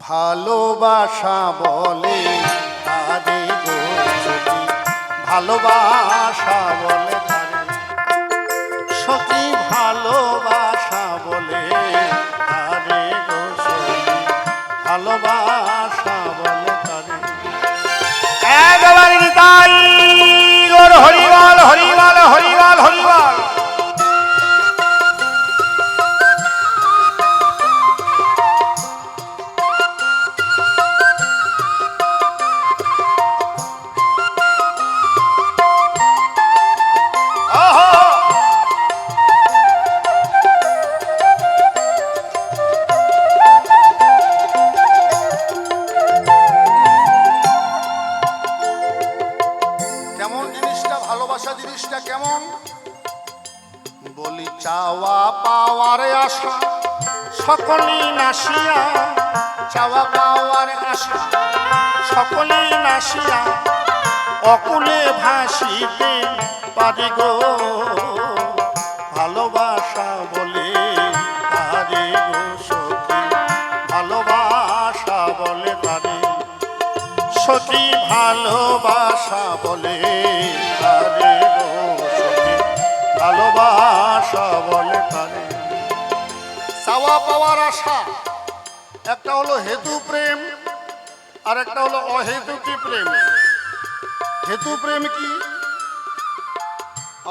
ভালোবাসা বলে তারে গো সখী ভালোবাসা বলে তারে। সখী ভালোবাসা বলে তারে গো সখী ভালোবাসা বলে তারে। একেবারে নিতাই সকলেই নাসিয়া, অকুলে ভাসিতে পারি গো। ভালোবাসা বলে তারে গো সখী, ভালোবাসা বলে তারে সখী, ভালোবাসা বলে তারে গো সখী, ভালোবাসা বলে তারে চাওয়া পাওয়ার আশা, একটা হলো হেতু প্রেম আর একটা হলো অহেতুকি প্রেম? হেতু প্রেম কি?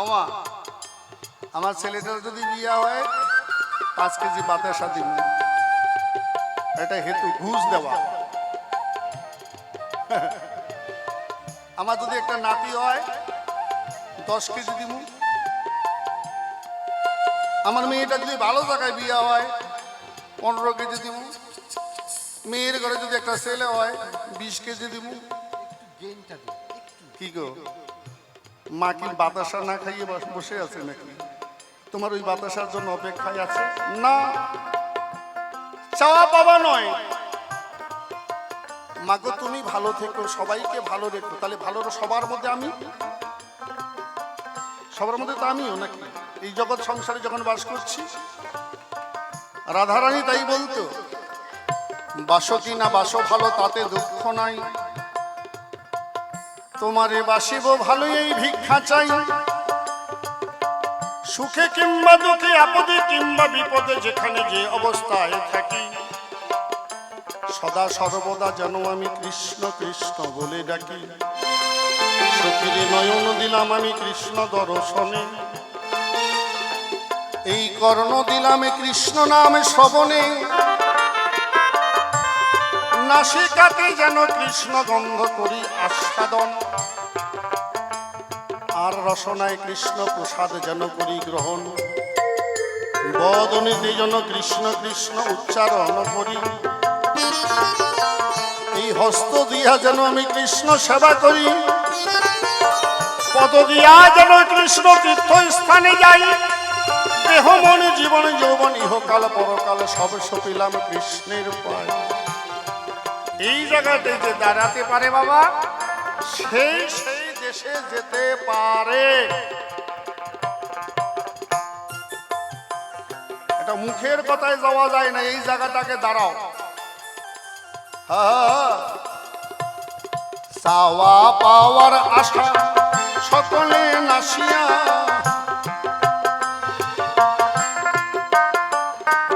আমা আমার ছেলেটার যদি বিয়ে হয়, পাঁচ কেজি বাতাসা দিব এটা হেতু, ঘুষ দেওয়া। আমার যদি একটা নাতি হয়, দশ কেজি দিব আমার মেয়েটা যদি ভালো জায়গায় বিয়ে হয়, পনেরো কেজি দিব মেয়ের ঘরে যদি একটা ছেলে হয়, বিশ কেজি দিব কি গো? মা কি বাতাসা না খাইয়ে বসে আছে নাকি? তোমার ওই বাতাসার জন্য অপেক্ষায় আছে? না। চাওয়া পাওয়া নয়। মাগো তুমি ভালো থেকো, সবাইকে ভালো রেখো। তাহলে ভালো সবার মধ্যে আমি? সবার মধ্যে তো আমিও নাকি? এই জগৎ সংসারে যখন বাস করছি, রাধারানী তাই বলতো বাসো কি না বাসো ভালো, তাতে দুঃখ নাই। তোমারে বাসিব ভালো, এই ভিক্ষা চাই। সুখে কিংবা দুঃখে, আপদে কিংবা বিপদে, যেখানে যে অবস্থায় থাকি। সদা সর্বদা যেন আমি কৃষ্ণ কৃষ্ণ বলে ডাকি। সখীরে নয়ন দিলাম আমি কৃষ্ণ দর্শনে। এই কর্ণ দিলাম কৃষ্ণ নামে শ্রবণে। নাসিকাতে যেন কৃষ্ণ গন্ধ করি আস্বাদন। আর রসনায় কৃষ্ণ প্রসাদ যেন করি গ্রহণ। বদনীতে যেন কৃষ্ণ কৃষ্ণ উচ্চারণ করি। এই হস্ত দিয়া যেন আমি কৃষ্ণ সেবা করি। পদ দিয়া যেন কৃষ্ণ তীর্থ স্থানে যাই। দেহ, মন, জীবন, যৌবন, ইহকাল, পরকাল সব সপিলাম কৃষ্ণের পায় এই জায়গাতে যে দাঁড়াতে পারে বাবা, সেই সেই দেশে যেতে পারে। এটা মুখের কথায় যাওয়া যায় না, এই জায়গাটাকে দাঁড়াও। চাওয়া পাওয়ার আশা সকলে নাসিয়া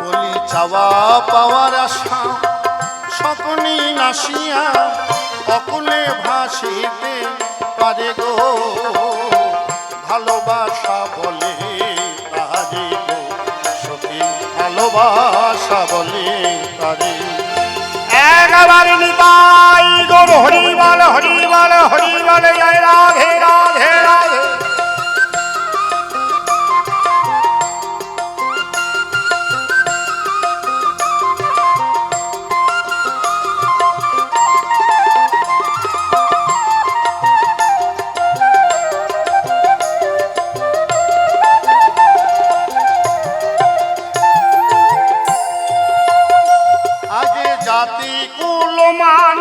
বলি, চাওয়া পাওয়ার আশা সকলেই নাসিয়া অকুলে ভাসিতে পারে গো। ভালোবাসা বলে তারে গো। ভালোবাসা বলে তারে একেবারে নিতাই গৌর হরিবল জয় জাতি কুলমান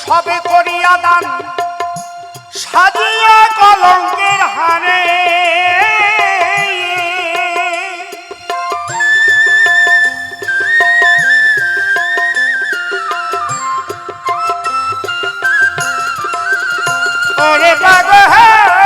সবে করিয়া দান। সাজিয়া কলঙ্কের হারে ওরে পাগ হ্যাঁ।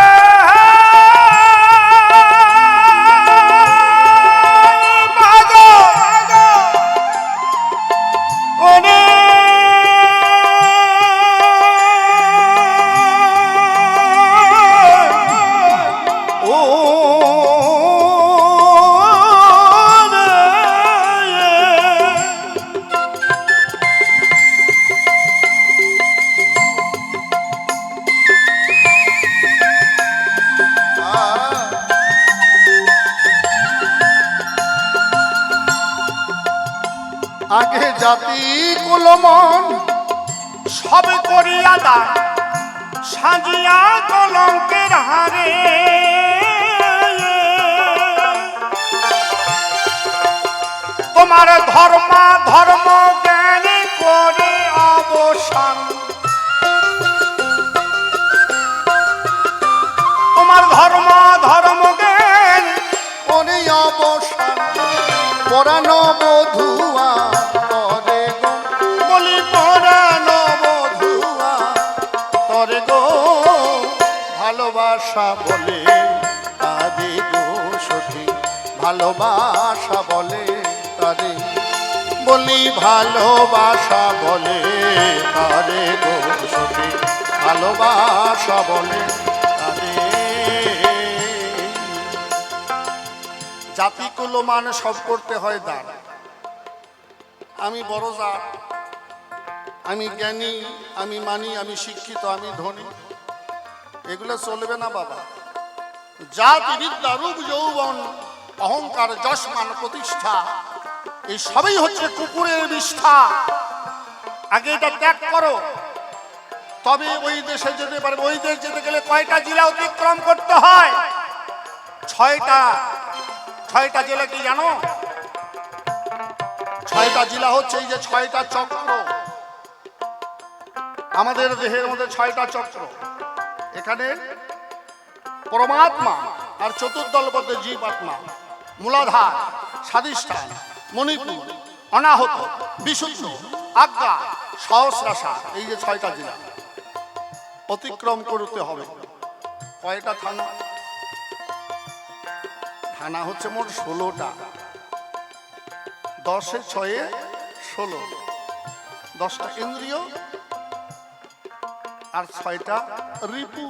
সাজিয়া কলঙ্কের হারে। তোমার ধর্ম ধর্ম জ্ঞান করে অবসান। তোমার ধর্ম ধর্ম জ্ঞান করে অবসান। পরানো বধুয়া ভালোবাসা বলে, তারে গো সখী, ভালোবাসা বলে, তারে। বলি ভালোবাসা বলে, তারে গো সখী, ভালোবাসা বলে, তারে। জাতি কুলমান সব করতে হয় দান। আমি বড় জাত, আমি জ্ঞানী, আমি মানি, আমি শিক্ষিত, আমি ধনী। এগুলো চলবে না বাবা। জাতি বিদ্যা রূপ যৌবন, অহংকার যশমান প্রতিষ্ঠা, এই সবই হচ্ছে কুকুরের নিষ্ঠা। আগে এটা ত্যাগ করো। তবে ওই দেশে যেতে পারবে, ওই দেশ যেতে গেলে কয়টা জেলা অতিক্রম করতে হয়? ছয়টা। ছয়টা জেলা কি জানো? ছয়টা জেলা হচ্ছে এই যে ছয়টা চক্র। আমাদের দেহের মধ্যে ছয়টা চক্র। এখানে পরমাত্মা আর চতুর্দল জীব আত্মা মূলাধার স্বাদিষ্ঠান মণিপুর, অনাহত, বিশুদ্ধ, আজ্ঞা সহস্রাশা এই যে ছয়টা জেলা অতিক্রম করতে হবে। কয়টা থানা? থানা হচ্ছে মোট ষোলোটা। দশে ছয়ে ষোলো। দশটা ইন্দ্রিয় আর ছয়টা রিপু।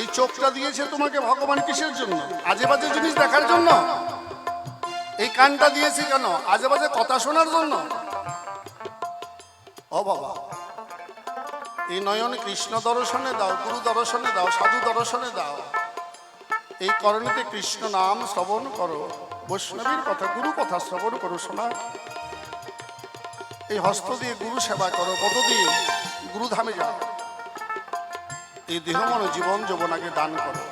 এই চোখটা দিয়েছে তোমাকে ভগবান কিসের জন্য? আজে বাজে জিনিস দেখার জন্য? এই কানটা দিয়েছে কেন? আজে বাজে কথা শোনার জন্য? ও বাবা। এই নয়ন কৃষ্ণ দর্শনে দাও, গুরু দর্শনে দাও, সাধু দর্শনে দাও। এই করণীতে কৃষ্ণ নাম শ্রবণ করো। বৈষ্ণবীর কথা, গুরু কথা শ্রবণ করো শোনা এই হস্ত দিয়ে গুরু সেবা করো পদ দিয়ে গুরুধামে যাও। এই দেহ মন জীবন যৌবনাকে দান করো।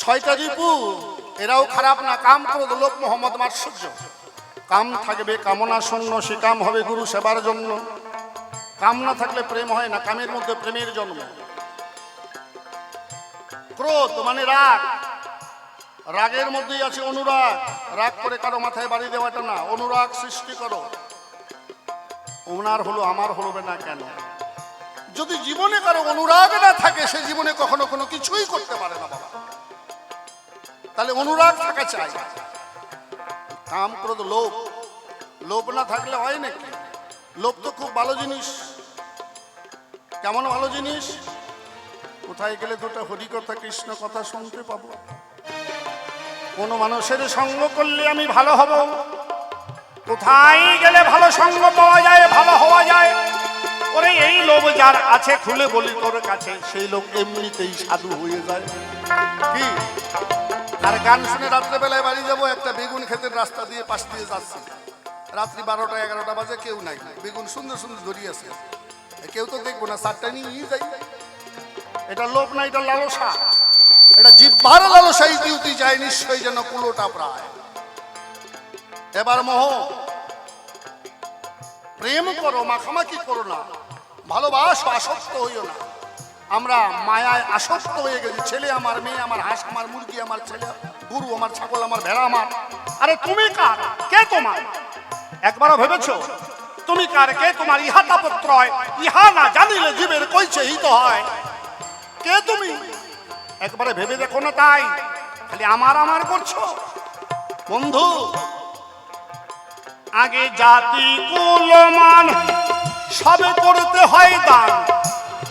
ছয়টা রিপু, এরাও খারাপ না, কাম ক্রোধ লোক মোহাম্মদ মাৎসর্য। কাম থাকবে কামনা শূন্য, সে কাম হবে গুরু সেবার জন্য। কাম না থাকলে প্রেম হয় না, কামের মধ্যে প্রেমের জন্ম। ক্রোধ মানে রাগ রাগের মধ্যেই আছে অনুরাগ। রাগ করে কারও মাথায় বাড়ি দেওয়াটা না, অনুরাগ সৃষ্টি করো। ওনার হলো, আমার হলো না কেন? যদি জীবনে কারও অনুরাগ না থাকে, সে জীবনে কখনো কোনো কিছুই করতে পারে না বাবা। তাহলে অনুরাগ থাকা চাই। কাম ক্রোধ, লোভ। লোভ না থাকলে হয় নাকি? লোভ তো খুব ভালো জিনিস। কেমন ভালো জিনিস? কোথায় গেলে দুটো হরি কৃষ্ণ কথা শুনতে পাবো? কোনো মানুষের সঙ্গ করলে আমি ভালো হব? কোথায় গেলে ভালো সঙ্গ পাওয়া যায়, ভালো হওয়া যায়? ওরে, এই লোভ যার আছে, খুলে বলি তোর কাছে, সেই লোক এমনিতেই সাধু হয়ে যায়। কি? আর গান শুনে রাত্রেবেলায় বাড়ি যাব, একটা বেগুন ক্ষেতের রাস্তা দিয়ে পাশ দিয়ে যাচ্ছি। রাত্রি বারোটা, এগারোটা বাজে, কেউ নাই। বেগুন সুন্দর সুন্দর ধরিয়ে আছে। কেউ তো দেখব না, সারটা নিয়ে যাই। এটা লোভ না, এটা লালসা। এটা জিব্বার লালসাই দিউতি যায়, নিশ্চয়ই যেন কুলোটা প্রায়। এবার মোহ, প্রেম করো, মাখামাখি করো না। ভালোবাসো, আসক্ত হইও না। আমরা মায়ায় আসক্ত হয়ে গেছি। ছেলে আমার, মেয়ে আমার, হাঁস আমার, মুরগি আমার, ছেলে, গরু আমার, ছাগল আমার, ভেড়া আমার। আরে তুমি কার? কে তোমার? একবারও ভেবেছো? তুমি কার? কে তোমার? ইহা তাপত্র হয় ইহা না জানিলে জীবের কইছে হিত হয়। কে তুমি? একবারে ভেবে দেখো না তাই। খালি আমার আমার করছ। বন্ধু, আগে জাতি কুলমান সবে করতে হয় দান।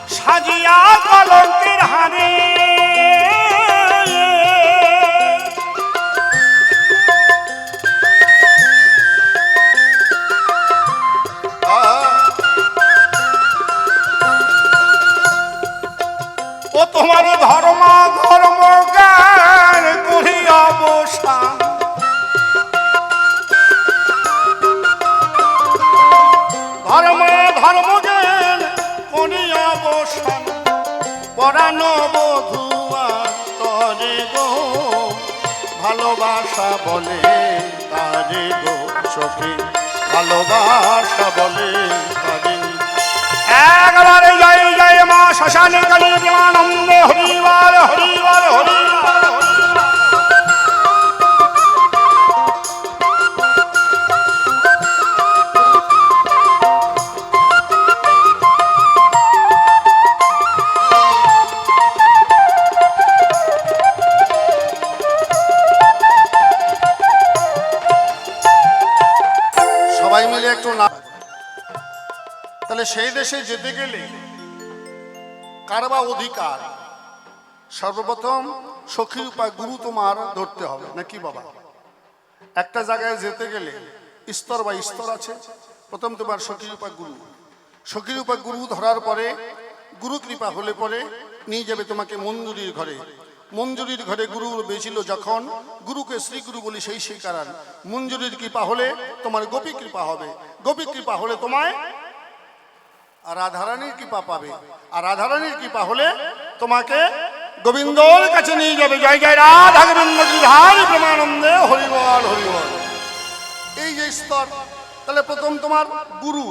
সাজিয়া কলঙ্কের হারে ভালোবাসা বলে, তারে গো সখী, ভালোবাসা বলে একবারে জয় জয় মা শ্মশানে কালী প্রেমানন্দ হরিবার হরিবার হরিবার তাহলে সেই দেশে যেতে গেলে কার বা অধিকার সর্বপ্রথম সখী উপায় গুরু তোমার ধরতে হবে নাকি বাবা? একটা জায়গায় যেতে গেলে স্তর বা স্তর আছে। প্রথম তোমার সখী উপায় গুরু। সখী উপায় গুরু ধরার পরে গুরু কৃপা হলে পরে নিয়ে যাবে তোমাকে মঞ্জুরির ঘরে। মঞ্জুরির ঘরে গুরু বেছিল যখন গুরুকে শ্রীগুরু বলি সেই সেই কারণ মঞ্জুরির কৃপা হলে তোমার গোপী কৃপা হবে। গোপী কৃপা হলে তোমায় আর রাধারানীর কৃপা পাবে। আর রাধারানীর কৃপা হলে তোমাকে গোবিন্দর কাছে নিয়ে যাবে। জয় জয়, রাধা গোবিন্দ প্রেমানন্দে, হরিবল হরিবল। এই যে স্তর, তাহলে প্রথম তোমার গুরু।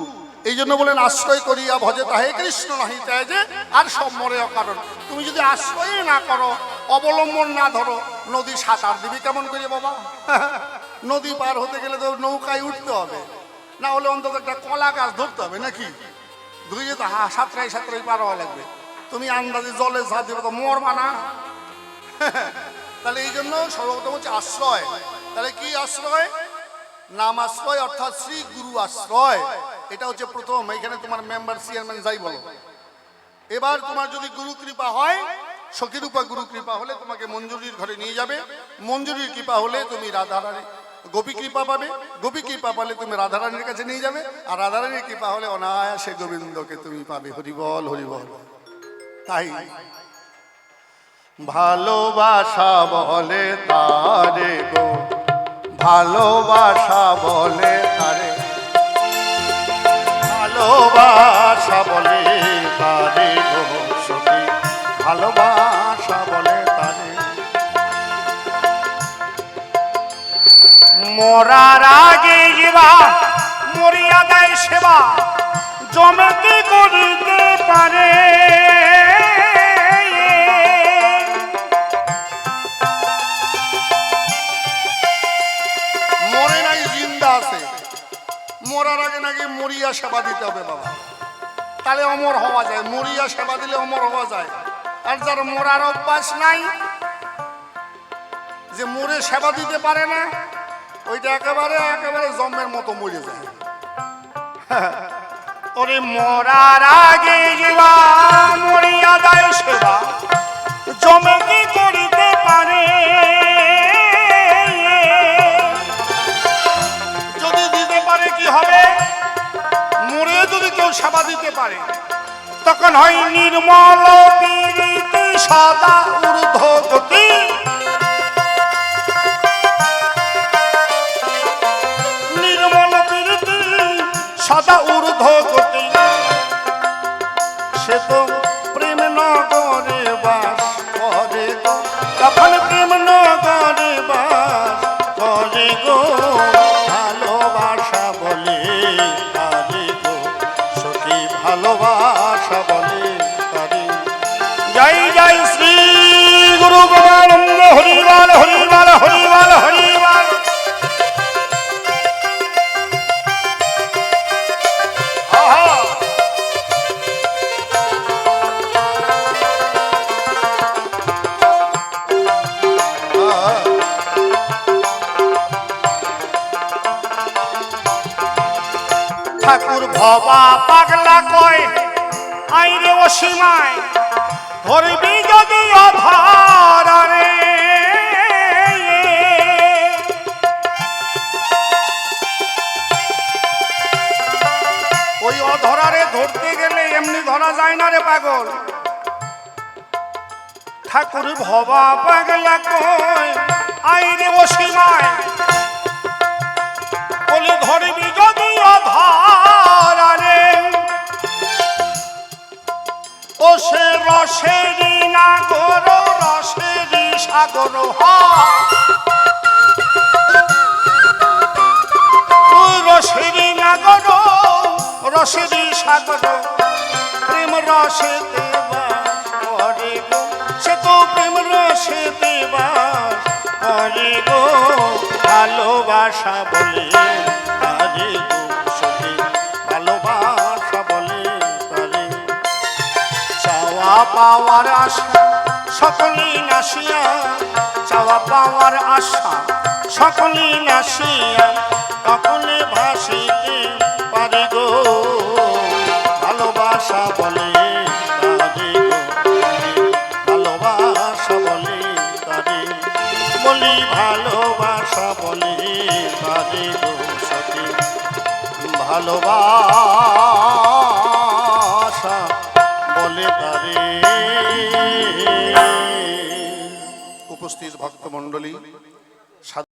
এই জন্য বলেন, আশ্রয় করিয়া ভজে তাহে কৃষ্ণ নাহি তাই যে আর সব মরে অকারণ। তুমি যদি আশ্রয় না করো, অবলম্বন না ধরো, নদী সাঁতার দিবি কেমন করে বাবা? নদী পার হতে গেলে তো নৌকায় উঠতে হবে। না হলে অন্তত একটা কলা গাছ ধরতে হবে নাকি? ধুয়ে তো হা সাঁতরাই সাঁতরাই পার হওয়া লাগবে। তুমি আন্দাজে জলে ঝাঁপ দেবে তো মরবা না। তাহলে এই জন্য সর্বপ্রথম হচ্ছে আশ্রয়। তাহলে কি আশ্রয়? নাম আশ্রয় অর্থাৎ শ্রী গুরু আশ্রয়। এটা হচ্ছে প্রথম এখানে তোমার মেম্বার চেয়ারম্যান যাই বলো। এবার তোমার যদি গুরু কৃপা হয়, সখীরূপা গুরু কৃপা হলে তোমাকে মঞ্জুরির ঘরে নিয়ে যাবে। মঞ্জুরির কৃপা হলে তুমি রাধারানী গোপী কৃপা পাবে। গোপী কৃপা পালে তুমি রাধারানীর কাছে নিয়ে যাবে। আর রাধারানীর কৃপা হলে অনায়াসে গোবিন্দকে তুমি পাবে। হরিবল হরিবল তাই ভালোবাসা বলে তারে গো। ভালোবাসা মরার আগে যাবা মরিয়াদায় সেবা। জমকে করিতে পারে। মরে নাই জিন্দা আছে। মরার আগে নাকি মরিয়া সেবা দিতে হবে বাবা। তাহলে অমর হওয়া যায়। মরিয়া সেবা দিলে অমর হওয়া যায়। আর যার মরার অভ্যাস নাই, যে মরে সেবা দিতে পারে না ওইটা একেবারে একেবারে জন্মের মতো মরে যায়। ওরে মরার আগে যাবা মরিয়াদায় সেবা। জমকে করিতে পারে? যদি দিতে পারে কি হবে? মরে যদি কেউ সেবা দিতে পারে, তখন হয় নির্মল সদা ঊর্ধ্ব না রে পাগল ঠাকুর ভবা পাগলা কয় আইরে ও সীমায় বলি ধরবি যদি অধারে ও সে রসেরি সাগর হয়। ওই রসেরই নাগর, রসেরই সাগর প্রেম রসে দেবাস করে গো সে তো প্রেম রসে দেবাস করে গো ভালোবাসা বলে গো ভালোবাসা বলে তারে। চাওয়া পাওয়ার আশা সকলেই নাসিয়া চাওয়া পাওয়ার আশা সকলেই নাসিয়া তখনে ভাসিতে পারে গো। ভালোবাসা বলে বলি ভালোবাসা বলি বাদে গো ভালোবাসা বলে তারে। উপস্থিত ভক্তমণ্ডলী